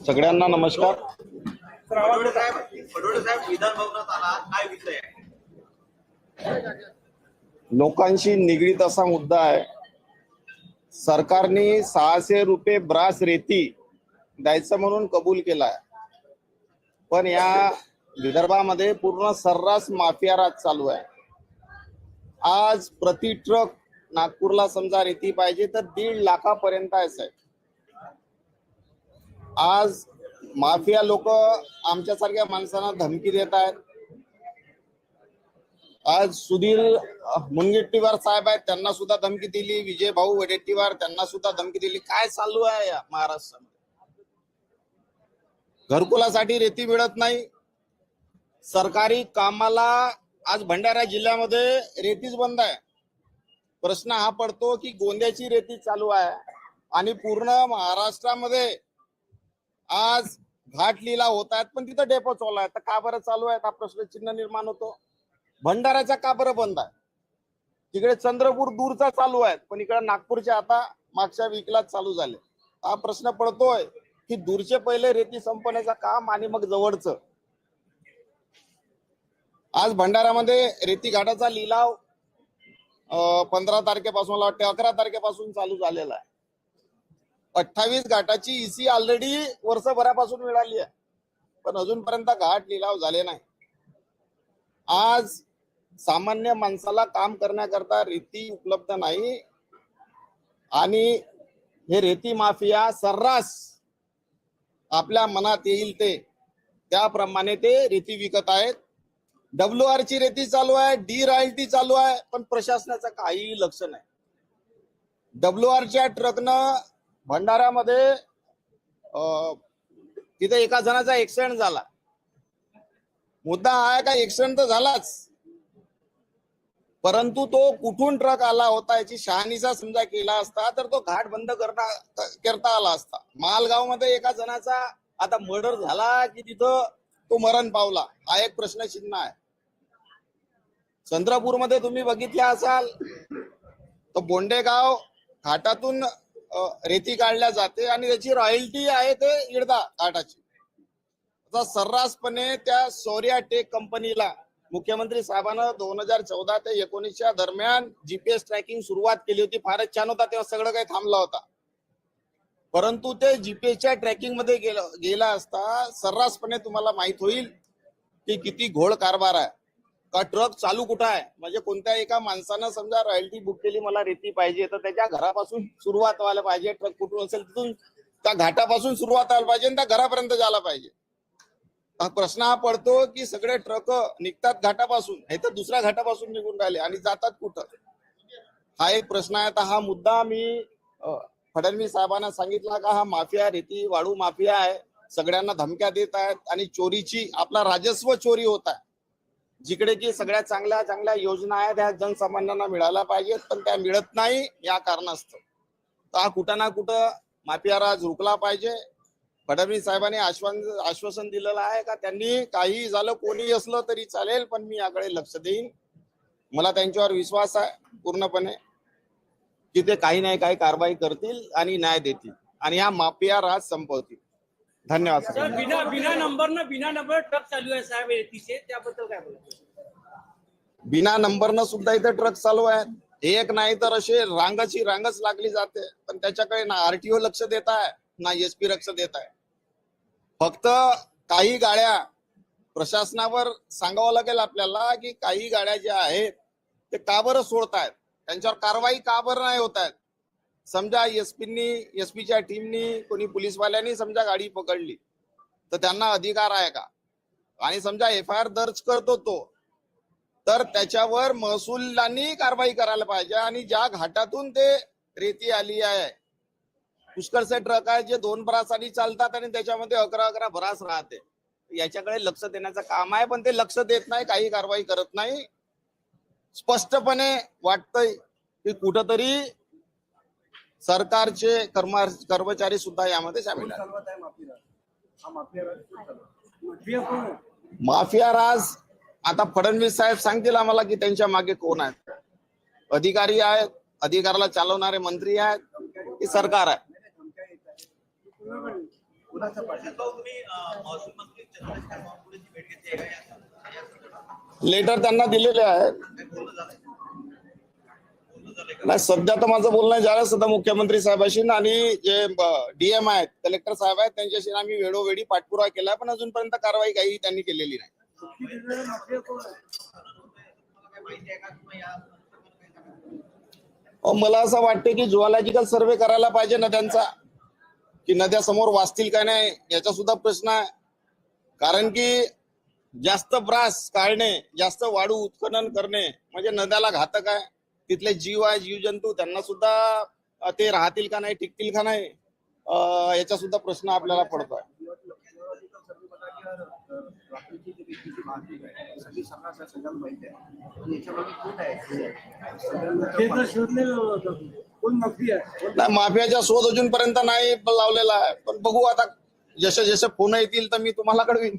सगळ्यांना नमस्कार. फडवणे साहेब फडवणे साहेब विधान भवनात आला काय विषय आहे लोकांशी निगडीत असा मुद्दा आहे. सरकारने सहाशे रुपये ब्रास रेती द्यायचं म्हणून कबूल केलाय. पण या विदर्भामध्ये पूर्ण सर्रास माफिया राज चालू आहे. आज प्रति ट्रक नागपूरला समजा रेती पाहिजे तर दीड लाखापर्यंत आहे साहेब. आज माफिया लोक आमच्यासारख्या माणसांना धमकी देत आहेत. आज सुधीर मुनगेट्टीवार साहेब आहेत त्यांना सुद्धा धमकी दिली. विजय भाऊ वडेट्टीवार त्यांना सुद्धा धमकी दिली. काय चालू आहे या महाराष्ट्रामध्ये? घरकुलासाठी रेती मिळत नाही. सरकारी कामाला आज भंडारा जिल्ह्यामध्ये रेतीच बंद आहे. प्रश्न हा पडतो की गोंद्याची रेती चालू आहे आणि पूर्ण महाराष्ट्रामध्ये आज घाट लिला होत आहेत पण तिथं डेपो चालू आहे. तर का बरं चालू आहे? हा प्रश्न चिन्ह निर्माण होतो. भंडाराचा का बरं बंद आहे? तिकडे चंद्रपूर दूरचा चालू आहे पण इकडे नागपूरच्या आता मागच्या वीकला चालू झाले. हा प्रश्न पडतोय की दूरचे पहिले रेती संपवण्याचं काम आणि मग जवळच. आज भंडारामध्ये रेती घाटाचा लिलाव पंधरा तारखेपासून मला वाटते अकरा तारखेपासून चालू झालेला आहे. अठ्ठावीस घाटाची इसी ऑलरेडी वर्षभरापासून मिळाली आहे पण अजूनपर्यंत घाट लिलाव झाले नाही. आज सामान्य माणसाला काम करण्याकरता रेती उपलब्ध नाही. आणि हे रेती माफिया सर्रास आपल्या मनात येईल ते. त्याप्रमाणे ते रेती विकत आहेत. डब्ल्यू आर ची रेती चालू आहे डी रॉयल्टी चालू आहे पण प्रशासनाचं काही लक्ष नाही. डब्ल्यू आरच्या ट्रकनं भंडाऱ्यामध्ये अं, तिथे एका जणाचा ऍक्सिडेंट झाला. मुद्दा हा आहे का ऍक्सिडेंट तर झालाच. परंतु तो कुठून ट्रक आला होता याची शहानिशा समजा केला असता तर तो घाट बंद करता करता आला असता. मालगावमध्ये एका जणाचा आता मर्डर झाला की तिथं तो मरण पावला हा एक प्रश्नचिन्ह आहे. चंद्रपूरमध्ये तुम्ही बघितले असाल तर बोंडेगाव घाटातून रेती काढल्या जाते आणि त्याची रॉयल्टी आहे ते इडदा घाटाची. आता सर्रासपणे त्या सौर्या टेक कंपनीला मुख्यमंत्री साहेबांना दोन हजार चौदा ते एकोणीसच्या दरम्यान जीपीएस ट्रॅकिंग सुरुवात केली होती. फारच छान होता तेव्हा सगळं काही थांबला होता. परंतु ते जीपीएसच्या ट्रॅकिंगमध्ये गेलं गेला असता सर्रासपणे तुम्हाला माहीत होईल की किती घोळ कारभार आहे. का ट्रक चालू कुठं आहे? म्हणजे कोणत्या एका माणसानं समजा रॉयल्टी बुक केली मला रेती पाहिजे तर त्याच्या घरापासून सुरुवात व्हायला पाहिजे. ट्रक कुठून असेल तिथून त्या घाटापासून सुरुवात व्हायला पाहिजे आणि त्या घरापर्यंत जायला पाहिजे. प्रश्न हा पडतो की सगळे ट्रक निघतात घाटापासून हे तर दुसऱ्या घाटापासून निघून राहिले आणि जातात कुठं? हा एक प्रश्न आहे. तर हा मुद्दा मी फडणवीस साहेबांना सांगितला का हा माफिया रेती वाळू माफिया आहे सगळ्यांना धमक्या देत आहेत आणि चोरीची आपला राजस्व चोरी होत आहे. जिकडे की सगळ्या चांगल्या चांगल्या योजना आहेत त्या जनसामान्यांना मिळायला पाहिजेत पण त्या मिळत नाही या कारणास्तव. तर हा कुठं ना कुठं माफिया राज रुकला पाहिजे. फडणवीस साहेबांनी आश्वासन आश्वासन दिलेलं आहे का? त्यांनी काही झालं कोणी असलं तरी चालेल पण मी याकडे लक्ष देईन. मला त्यांच्यावर विश्वास आहे पूर्णपणे की ते काही नाही काही कारवाई करतील आणि न्याय देतील. आणि हा माफिया राज संपवतील. धन्यवाद. बिना बिना नंबर न बिना नंबर ट्रक चालू आहे साहेब रेतीचे त्याबद्दल काय बोलायचं? बिना नंबरनं सुद्धा इथे ट्रक चालू आहेत एक नाही तर असे रांगाची रांगच लागली जाते. पण त्याच्याकडे ना आरटीओ लक्ष देत आहे ना एसपी लक्ष देत आहे. फक्त काही गाड्या प्रशासनावर सांगावं लागेल आपल्याला की काही गाड्या ज्या आहेत ते का बरं सोडतायत? त्यांच्यावर कारवाई का बरं नाही होत आहेत समजा एसपीनी एसपीच्या टीमनी कोणी पोलीसवाल्यांनी समजा गाडी पकडली तर त्यांना अधिकार आहे का? आणि समजा एफ आय आर दर्ज करतो तो तर त्याच्यावर महसुलांनी कारवाई करायला पाहिजे आणि ज्या घाटातून ते रेती आली आहे पुष्कळचे ट्रक आहेत जे दोन भरासाठी चालतात आणि त्याच्यामध्ये अकरा अकरा भरास राहते. याच्याकडे लक्ष देण्याचं काम आहे पण ते लक्ष देत नाही काही कारवाई करत नाही. स्पष्टपणे वाटतंय की कुठंतरी सरकारचे कर्मा कर्मचारी सुद्धा यामध्ये सामील आहेत. हा? माफिया राज आता फडणवीस साहेब सांगतील आम्हाला की त्यांच्या मागे कोण आहेत. अधिकारी आहेत अधिकाराला चालवणारे मंत्री आहेत की सरकार आहे. लेटर त्यांना दिलेले का? नाही सध्या तर माझं बोलणं झालं सध्या मुख्यमंत्री साहेबांशी आणि जे डीएम आहेत कलेक्टर साहेब आहेत त्यांच्याशी आम्ही वेळोवेळी पाठपुरावा केला पण अजूनपर्यंत कारवाई काही त्यांनी केलेली नाही. आहे आहे मला असं वाटतं की ज्युअलॉजिकल सर्वे करायला पाहिजे नद्यांचा की नद्या समोर वाचतील का नाही याचा सुद्धा प्रश्न आहे. कारण की जास्त ब्रास काढणे जास्त वाळू उत्खनन करणे म्हणजे नद्याला घातक आहे. तिथले जीव आहे जीवजंतू त्यांना सुद्धा ते राहतील का नाही टिकतील का नाही याचा सुद्धा प्रश्न आपल्याला पडतोय. शोधले नाही माफियाचा शोध अजूनपर्यंत नाही लावलेला आहे. पण बघू आता जसे जसे फोन येतील तर मी तुम्हाला कळवीन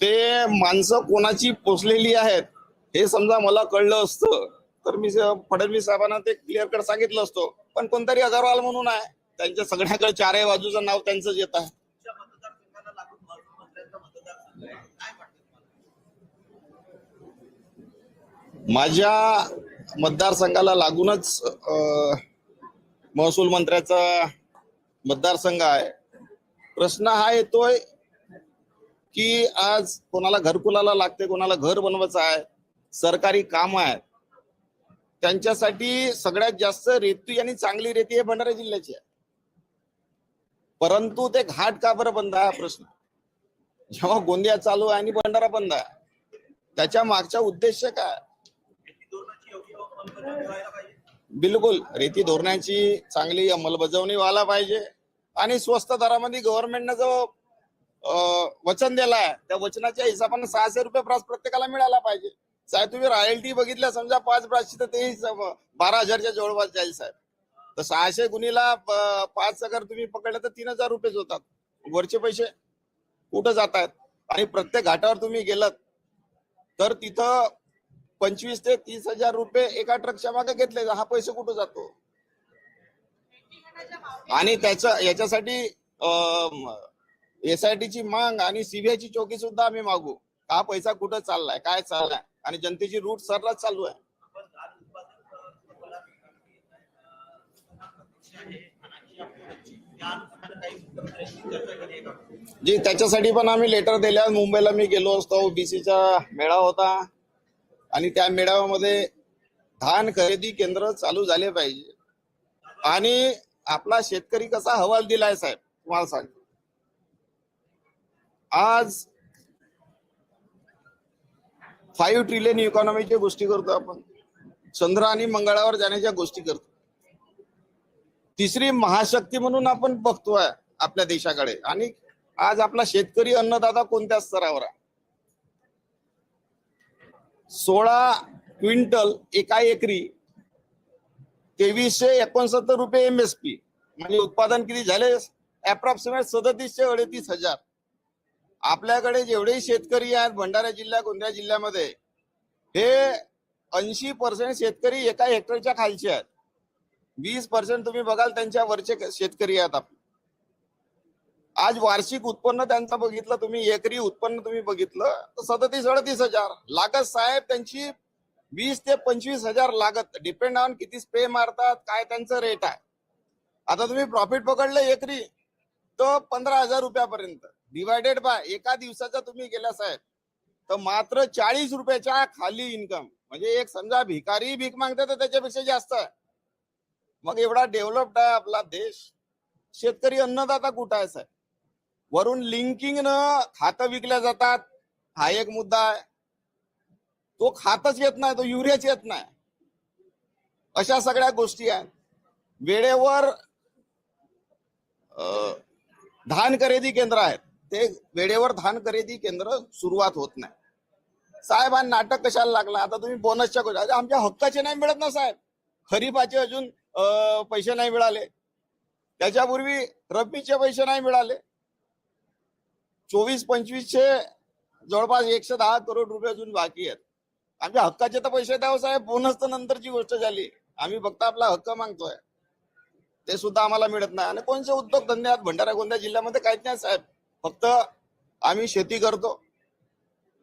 ते माणसं कोणाची पोचलेली आहेत हे समजा मला कळलं असतं तर मी फडणवीस साहेबांना ते क्लिअर कट सांगितलं असतो. पण कोणतरी अगरवाल म्हणून आहे. त्यांच्या सगळ्याकडे चारही बाजूचं नाव त्यांचंच येत आहे. माझ्या मतदारसंघाला लागूनच महसूल मंत्र्याचा मतदारसंघ आहे. प्रश्न हा येतोय की आज कोणाला घरकुलाला लागते कोणाला घर बनवायचं आहे सरकारी काम आहे त्यांच्यासाठी सगळ्यात जास्त रेती आणि चांगली रेती हे भंडारा जिल्ह्याची आहे. परंतु ते घाट का बरं बंद आहे प्रश्न. जेव्हा गोंदिया चालू आहे आणि भंडारा बंद आहे त्याच्या मागचा उद्देश काय शेती धोरणाची योग्य अंमलबजावणी व्हायला पाहिजे बिलकुल. रेती धोरणाची चांगली अंमलबजावणी व्हायला पाहिजे. आणि स्वस्त दरामध्ये गव्हर्नमेंटनं जो वचन दिला आहे त्या वचनाच्या हिशोबाने सहाशे रुपये ब्रास प्रत्येकाला मिळाला पाहिजे. साहेब तुम्ही रॉयल्टी बघितल्या समजा पाच ब्रासची तर तेही बारा हजारच्या जवळपास जाईल साहेब. तर सहाशे गुणीला पाच अगर तुम्ही पकडलं तर तीन हजार रुपयेच होतात. वरचे पैसे कुठं जात आहेत आणि प्रत्येक घाटावर तुम्ही गेलात तर तिथं पंचवीस ते तीस हजार रुपये एका ट्रकच्या मागे घेतले. हा पैसे कुठं जातो? आणि त्याच्या याच्यासाठी एस आय ची मांग आणि सीबीआय ची चौकी सुद्धा आम्ही मागू. हा पैसा कुठं चाललाय? काय चाललाय? आणि जनतेची रूट सर्रास चालू आहे. जी त्याच्यासाठी पण आम्ही लेटर दिल्या. मुंबईला मी गेलो असतो. बीसीचा मेळा होता. आणि त्या मेळाव्यामध्ये धान खरेदी केंद्र चालू झाले पाहिजे. आणि आपला शेतकरी कसा हवाल दिलाय साहेब तुम्हाला सांग. आज फाईव्ह ट्रिलियन इकॉनॉमीच्या गोष्टी करतो आपण. चंद्र आणि मंगळावर जाण्याच्या गोष्टी करतो. तिसरी महाशक्ती म्हणून आपण बघतोय आपल्या देशाकडे. आणि आज आपला शेतकरी अन्नदाता कोणत्या स्तरावर आहे? सोळा क्विंटल एका एकरी तेवीसशे एकोणसत्तर रुपये एम एस पी म्हणजे उत्पादन किती झाले? अप्रॉक्सिमेट सदतीसशे अडतीस हजार. आपल्याकडे जेवढे शेतकरी आहेत भंडारा जिल्हा गोंदिया जिल्ह्यामध्ये हे ऐंशी पर्सेंट शेतकरी एका हेक्टरच्या खालचे आहेत. वीस पर्सेंट तुम्ही बघाल त्यांच्या वरचे शेतकरी आहेत आपले. आज वार्षिक उत्पन्न त्यांचं बघितलं तुम्ही एकरी उत्पन्न तुम्ही बघितलं तर सदतीस अडतीस हजार. लागत साहेब त्यांची वीस ते पंचवीस हजार लागत. डिपेंड ऑन किती स्प्रे मारतात काय त्यांचं रेट आहे. आता तुम्ही प्रॉफिट पकडलं एकरी तर पंधरा हजार रुपयापर्यंत. डिवायडेड बाय एका दिवसाचा तुम्ही गेला साहेब तर मात्र चाळीस रुपयाच्या खाली इन्कम म्हणजे एक समजा भिकारी भीक मागते तर त्याच्यापेक्षा जास्त आहे. मग एवढा डेव्हलप्ड आहे आपला देश. शेतकरी अन्नदाता कुठं आहे साहेब? वरून लिंकिंग न खातं विकल्या जातात. हा एक मुद्दा आहे. तो खातच येत नाही तो युरियाच येत नाही. अशा सगळ्या गोष्टी आहेत. वेळेवर धान खरेदी केंद्र आहेत. ते वेळेवर धान खरेदी केंद्र सुरुवात होत नाही. साहेब हा नाटक कशाला लागला? आता तुम्ही बोनसच्या गोष्टी- आमच्या हक्काचे नाही मिळत ना साहेब. खरीपाचे अजून पैसे नाही मिळाले. त्याच्यापूर्वी रब्बीचे पैसे नाही मिळाले. चोवीस पंचवीसशे जवळपास एकशे दहा करोड रुपये अजून बाकी आहेत. आमच्या हक्काचे तर पैसे द्यावं साहेब. बोनस तर नंतरची गोष्ट झाली. आम्ही फक्त आपला हक्क मागतोय. ते सुद्धा आम्हाला मिळत नाही. आणि कोणते उद्योग धंदे आहेत? भंडारा गोंदिया जिल्ह्यामध्ये काहीच नाही साहेब. फक्त आम्ही शेती करतो.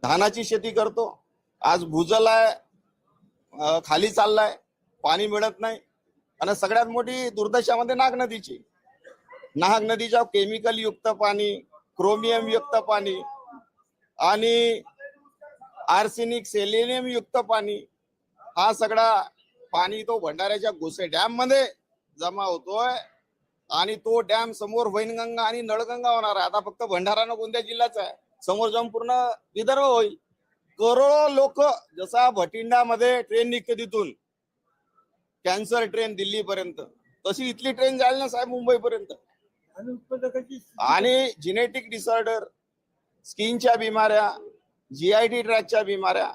धानाची शेती करतो. आज भूजल आहे. खाली चाललाय. पाणी मिळत नाही. आणि सगळ्यात मोठी दुर्दशामध्ये नाग नदीची. नाग नदीच्या केमिकल युक्त पाणी क्रोमियम युक्त पाणी आणि आर्सेनिक सेलेनियम युक्त पाणी हा सगळा पाणी तो भंडाऱ्याच्या गोसे डॅममध्ये जमा होतोय. आणि तो डॅम समोर वैनगंगा आणि नळगंगा होणार आहे. आता फक्त भंडारा न कोणत्या जिल्ह्याचा आहे. समोर जाऊन पूर्ण विदर्भ होईल. करोडो लोक जसा भटिंडामध्ये ट्रेन निघते तिथून. कॅन्सर ट्रेन दिल्लीपर्यंत. तशी इथली ट्रेन जाईल ना साहेब मुंबईपर्यंत. आणि जिनेटिक डिसऑर्डर स्किनच्या बिमाऱ्या जीआयटी ट्रॅकच्या बिमाऱ्या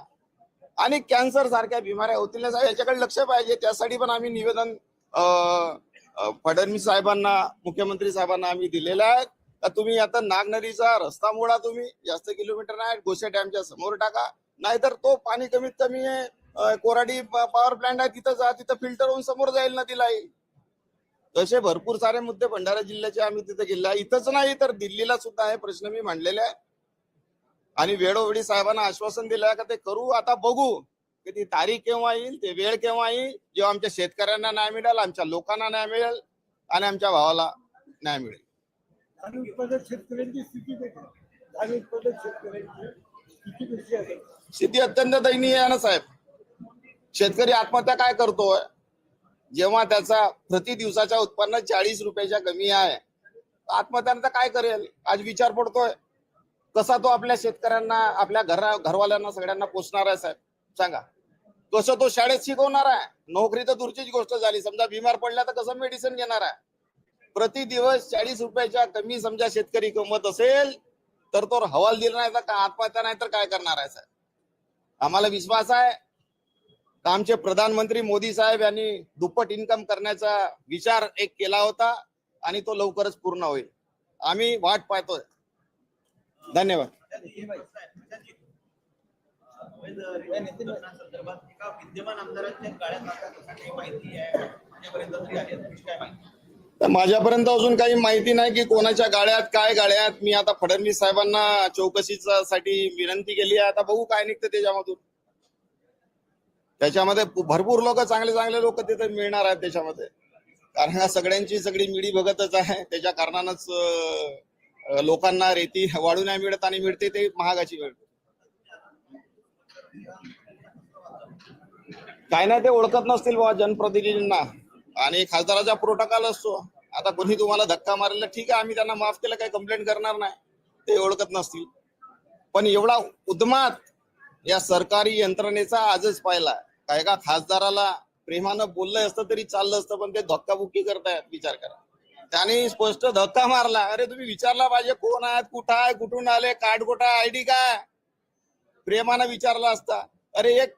आणि कॅन्सर सारख्या बिमाऱ्या होतील ना याच्याकडे लक्ष पाहिजे. त्यासाठी पण आम्ही निवेदन फडणवीस साहेबांना मुख्यमंत्री साहेबांना आम्ही दिलेलं आहे. का तुम्ही आता नाग नदीचा रस्ता मोडा तुम्ही. जास्त किलोमीटर नाही गोसे डॅमच्या समोर टाका. नाहीतर तो पाणी कमीत कमी आहे, कोराडी पॉवर प्लांट आहे तिथं जा तिथं फिल्टर होऊन समोर जाईल ना येईल तसे भरपूर सारे मुद्दे भंडारा जिल्ह्याचे आम्ही तिथे गेले. इथंच नाही तर दिल्लीला सुद्धा हे प्रश्न मी मांडलेले आहे. आणि वेळोवेळी साहेबांना आश्वासन दिलं आहे का ते करू आता बघू. की ती तारीख केव्हा येईल ते वेळ केव्हा येईल जेव्हा आमच्या शेतकऱ्यांना न्याय मिळेल आमच्या लोकांना न्याय मिळेल आणि आमच्या भावाला न्याय मिळेल. धान उत्पादक शेतकऱ्यांची स्थिती? धान उत्पादक शेतकऱ्यांची स्थिती अत्यंत दयनीय आहे ना साहेब. शेतकरी आत्महत्या काय करतोय? जेव्हा त्याचा प्रति दिवसाच्या उत्पन्न चाळीस रुपयाच्या कमी आहे आत्महत्यानंतर काय करेल? आज विचार पडतोय. कसा तो आपल्या शेतकऱ्यांना आपल्या घरा घरवाल्यांना सगळ्यांना पोचणार आहे साहेब? सांगा. कसं तो शाळेत शिकवणार आहे? नोकरी तर दूरचीच गोष्ट झाली. समजा बिमार पडला तर कसं मेडिसिन घेणार आहे? प्रति दिवस चाळीस रुपयाच्या कमी समजा शेतकरी कमवत असेल तर तो हवालदिल नाही तर का आत्महत्या नाही तर काय करणार आहे साहेब? आम्हाला विश्वास आहे आमचे प्रधानमंत्री मोदी साहेब यांनी दुप्पट इन्कम करण्याचा विचार एक केला होता आणि तो लवकरच पूर्ण होईल. आम्ही वाट पाहतोय. धन्यवाद. माझ्यापर्यंत अजून काही माहिती नाही की कोणाच्या गाड्यात काय गाड्यात. मी आता फडणवीस साहेबांना चौकशीसाठी विनंती केली आहे. आता बघू काय निघतं त्याच्यामधून त्याच्यामध्ये भरपूर लोक चांगले चांगले लोक तिथे मिळणार आहेत त्याच्यामध्ये. कारण सगळ्यांची सगळी मिडी बघतच आहे. त्याच्या कारणानच लोकांना रेती वाढू नाही मिळत आणि मिळते ते महागाची मिळते काय नाही ते ओळखत नसतील बाबा जनप्रतिनिधींना. आणि खासदाराचा प्रोटोकॉल असतो. आता कोणी तुम्हाला धक्का मारलेला ठीक आहे आम्ही त्यांना माफ केलं काही कंप्लेंट करणार नाही. ते ओळखत नसतील. पण एवढा उद्मात या सरकारी यंत्रणेचा आजच पाहिला. काय का खासदाराला प्रेमानं बोललं असतं तरी चाललं असतं पण ते धक्काबुक्की करतायत विचार करा. त्याने स्पष्ट धक्का मारला. अरे तुम्ही विचारला पाहिजे कोण आहेत कुठं आहे कुठून आले कार्ड कुठं आयडी काय? प्रेमानं विचारला असता. अरे एक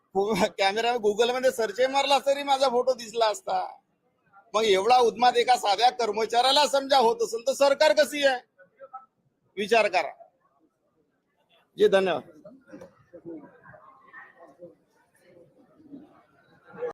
कॅमेरा गुगलमध्ये सर्च मारला तरी माझा फोटो दिसला असता. मग एवढा उद्मात एका साध्या कर्मचाऱ्याला समजा होत असेल तर सरकार कशी आहे? विचार करा. जी धन्यवाद.